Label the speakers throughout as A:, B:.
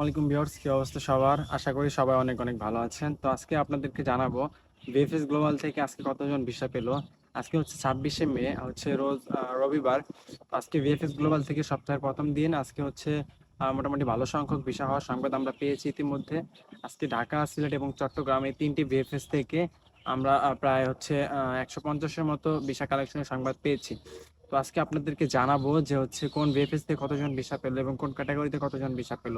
A: আসসালামাইকুম ভিউয়ার্স, কি অবস্থা সবার? আশা করি সবাই অনেক অনেক ভালো আছেন। তো আজকে আপনাদেরকে জানাব বিএফএস গ্লোবাল থেকে আজকে কতজন ভিসা পেল। আজকে হচ্ছে ছাব্বিশে মে, হচ্ছে রোজ রবিবার। আজকে বিএফএস গ্লোবাল থেকে সপ্তাহের প্রথম দিন আজকে হচ্ছে মোটামুটি ভালো সংখ্যক ভিসা হওয়ার সংবাদ আমরা পেয়েছি ইতিমধ্যে। আজকে ঢাকা, সিলেট এবং চট্টগ্রাম এই তিনটি বিএফএস থেকে আমরা প্রায় হচ্ছে একশো পঞ্চাশের মতো ভিসা কালেকশনের সংবাদ পেয়েছি। তো আজকে আপনাদেরকে জানাব যে হচ্ছে কোন বিএফএস থেকে কতজন ভিসা পেল এবং কোন ক্যাটাগরিতে কতজন ভিসা পেল।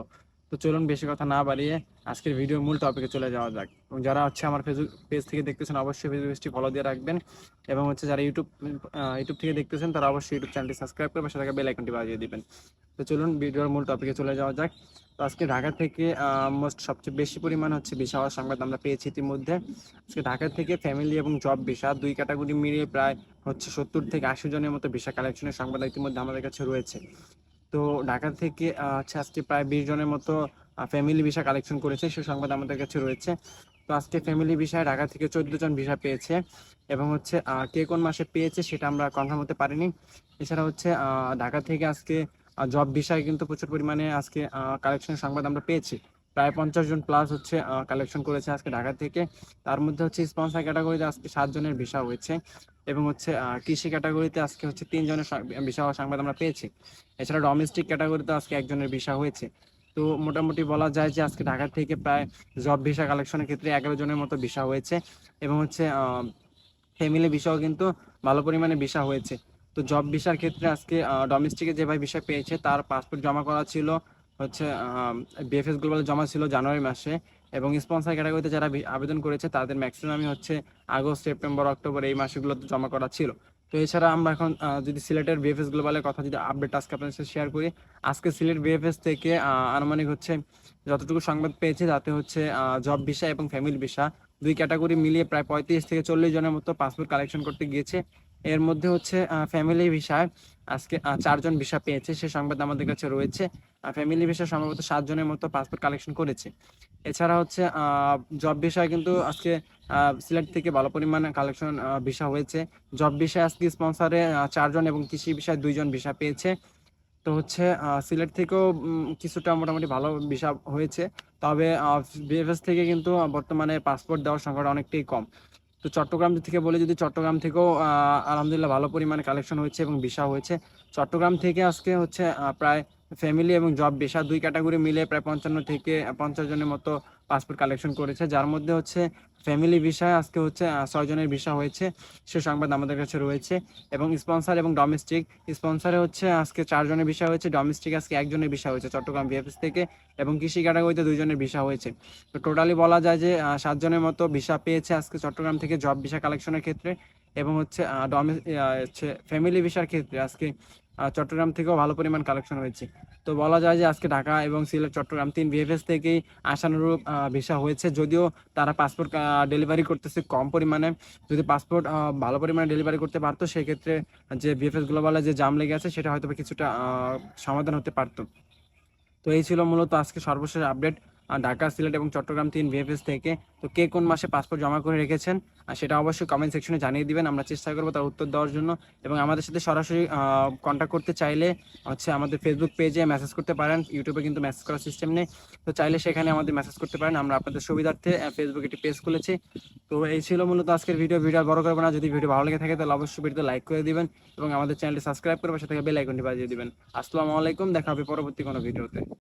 A: তো চলুন বেশি কথা না বাড়িয়ে আজকের ভিডিও মূল টপিকে চলে যাওয়া যাক। এবং যারা হচ্ছে আমার ফেসবুক পেজ থেকে দেখতেছেন, অবশ্যই ফেসবুক পেজটি ফলো দিয়ে রাখবেন। এবং হচ্ছে যারা ইউটিউব ইউটিউব থেকে দেখতেছেন, তারা অবশ্যই ইউটিউব চ্যানেলটি সাবস্ক্রাইব করে থাকা বেল আইকনটি বাজিয়ে দিবেন। তো চলুন ভিডিওর মূল টপিকে চলে যাওয়া যাক। তো আজকে ঢাকা থেকে মোস্ট সবচেয়ে বেশি পরিমাণ হচ্ছে ভিসা হওয়ার সংবাদ আমরা পেয়েছি ইতিমধ্যে। আজকে ঢাকা থেকে ফ্যামিলি এবং জব ভিসা দুই ক্যাটাগরি মিলিয়ে প্রায় হচ্ছে সত্তর থেকে আশি জনের মতো ভিসা কালেকশনের সংবাদ ইতিমধ্যে আমাদের কাছে রয়েছে। তো ঢাকা থেকে হচ্ছে আজকে প্রায় বিশ জনের মতো ফ্যামিলি ভিসা কালেকশন করেছে। সে সংবাদ আমাদের কাছে রয়েছে। তো আজকে ফ্যামিলি ভিসায় ঢাকা থেকে চোদ্দ জন ভিসা পেয়েছে এবং হচ্ছে কে কোন মাসে পেয়েছে সেটা আমরা কনফার্ম হতে পারিনি। এছাড়া হচ্ছে ঢাকা থেকে আজকে জব ভিসায় কিন্তু প্রচুর পরিমাণে আজকে কালেকশন সংবাদ আমরা পেয়েছি। প্রায় পঞ্চাশ জন প্লাস হচ্ছে কালেকশন করেছে আজকে ঢাকা থেকে। তার মধ্যে হচ্ছে স্পন্সার ক্যাটাগরিতে আজকে সাত জনের ভিসা হয়েছে এবং হচ্ছে কৃষি ক্যাটাগরিতে আজকে হচ্ছে তিন জনের ভিসা হওয়ার সংবাদ আমরা পেয়েছি। এছাড়া ডোমেস্টিক ক্যাটাগরিতে আজকে একজনের ভিসা হয়েছে। তো মোটামুটি বলা যায় যে আজকে ঢাকা থেকে প্রায় জব ভিসা কালেকশনের ক্ষেত্রে এগারো জনের মতো ভিসা হয়েছে এবং হচ্ছে ফ্যামিলি ভিসাও কিন্তু ভালো পরিমাণে ভিসা হয়েছে। তো জব ভিসার ক্ষেত্রে আজকে ডোমেস্টিকে যেভাবে ভিসা পেয়েছে, তার পাসপোর্ট জমা করা ছিল হচ্ছে বিএফএস গ্লোবাল জমা ছিল জানুয়ারি মাসে এবং স্পন্সর ক্যাটাগরিতে যারা আবেদন করেছে তাদের ম্যাক্সিমামই হচ্ছে আগস্ট সেপ্টেম্বর অক্টোবর এই মাসগুলোতে জমা করা ছিল। তো এছাড়া আমরা এখন যদি সিলেটের বিএফএস গ্লোবালের কথা যদি আপডেট আজকে আপনাদের সাথে শেয়ার করি, আজকে সিলেট বিএফএস থেকে আনুমানিক হচ্ছে যতটুকু সংবাদ পেয়েছি তাতে হচ্ছে জব ভিসা এবং ফ্যামিলি ভিসা দুই ক্যাটাগরি মিলিয়ে প্রায় পঁয়ত্রিশ থেকে চল্লিশ জনের মতো পাসপোর্ট কালেকশন করতে গিয়েছে। এর মধ্যে হচ্ছে ফ্যামিলি ভিসায় আজকে চারজন ভিসা পেয়েছে। সে সংবাদ আমাদের কাছে রয়েছে। ফ্যামিলি ভিসা সম্ভবত সাতজনের মতো পাসপোর্ট কালেকশন করেছে। এছাড়া হচ্ছে জব ভিসায় কিন্তু আজকে সিলেট থেকে ভালো পরিমাণে কালেকশন ভিসা হয়েছে। জব ভিসায় আজকে স্পন্সারে চারজন এবং কৃষি ভিসায় দুইজন ভিসা পেয়েছে। তো হচ্ছে সিলেট থেকেও কিছুটা মোটামুটি ভালো ভিসা হয়েছে। তবে বিএফএস থেকে কিন্তু বর্তমানে পাসপোর্ট দেওয়ার সংখ্যাটা অনেকটাই কম। তো চট্টগ্রাম থেকে বলে যদি চট্টগ্রাম থেকেও আলহামদুলিল্লাহ ভালো পরিমাণে কালেকশন হয়েছে এবং ভিসা হয়েছে। চট্টগ্রাম থেকে আজকে হচ্ছে প্রায় ফ্যামিলি এবং জব ভিসা দুই ক্যাটাগরি মিলে প্রায় পঞ্চান্ন থেকে পঞ্চাশ জনের মতো পাসপোর্ট কালেকশন করেছে, যার মধ্যে হচ্ছে ফ্যামিলি ভিসায় আজকে হচ্ছে আহ, ছয় জনের ভিসা হয়েছে। সে সংবাদ আমাদের কাছে রয়েছে। এবং স্পন্সর এবং ডোমেস্টিক স্পন্সরে হচ্ছে আজকে চারজনের ভিসা হয়েছে ডোমেস্টিক আজকে একজনের ভিসা হয়েছে চট্টগ্রাম বিএফএস থেকে এবং কৃষি ক্যাটাগরিতে দুইজনের ভিসা হয়েছে। তো টোটালি বলা যায় যে সাতজনের মতো ভিসা পেয়েছে আজকে চট্টগ্রাম থেকে জব ভিসা কালেকশনের ক্ষেত্রে এবং হচ্ছে ডোমে- হচ্ছে ফ্যামিলি ভিসার ক্ষেত্রে আজকে চট্টগ্রাম থেকেও ভালো পরিমাণ কালেকশন হয়েছে। তো বলা যায় যে আজকে ঢাকা এবং সিলেট, চট্টগ্রাম তিন বিএফএস থেকেই আশানুরূপ ভিসা হয়েছে। যদিও তারা পাসপোর্ট ডেলিভারি করতেছে কম পরিমাণে। যদি পাসপোর্ট ভালো পরিমাণে ডেলিভারি করতে পারতো, সেক্ষেত্রে যে বিএফএস গ্লোবালে যে জাম লেগে আছে, সেটা হয়তো কিছুটা সমাধান হতে পারতো। তো এই ছিল মূলত আজকে সর্বশেষ আপডেট ঢাকা সিলেট এবং চট্টগ্রাম তিন ভিএফএস থেকে। তো কে কোন মাসে পাসপোর্ট জমা করে রেখেছেন? আর সেটা অবশ্যই কমেন্ট সেকশনে জানিয়ে দিবেন, আমরা চেষ্টা করব তার উত্তর দেওয়ার জন্য। এবং আমাদের সাথে সরাসরি কন্ট্যাক্ট করতে চাইলে হচ্ছে আমাদের ফেসবুক পেজে মেসেজ করতে পারেন। ইউটিউবে কিন্তু মেসেজ করার সিস্টেম নেই। তো চাইলে সেখানে আমাদের মেসেজ করতে পারেন। আমরা আপনাদের সুবিধার্থে ফেসবুক একটি পেজ খুলেছি। তো এই ছিল মূলত আজকের ভিডিও ভিডিও বড় করব না। যদি ভিডিও ভালো লেগে থাকে, তাহলে অবশ্যই ভিডিওতে লাইক করে দিবেন এবং আমাদের চ্যানেলটি সাবস্ক্রাইব করে পাশে থেকে বেল আইকনটি বাজিয়ে দিবেন। আসসালামু আলাইকুম। দেখা হবে পরবর্তী কোনো ভিডিওতে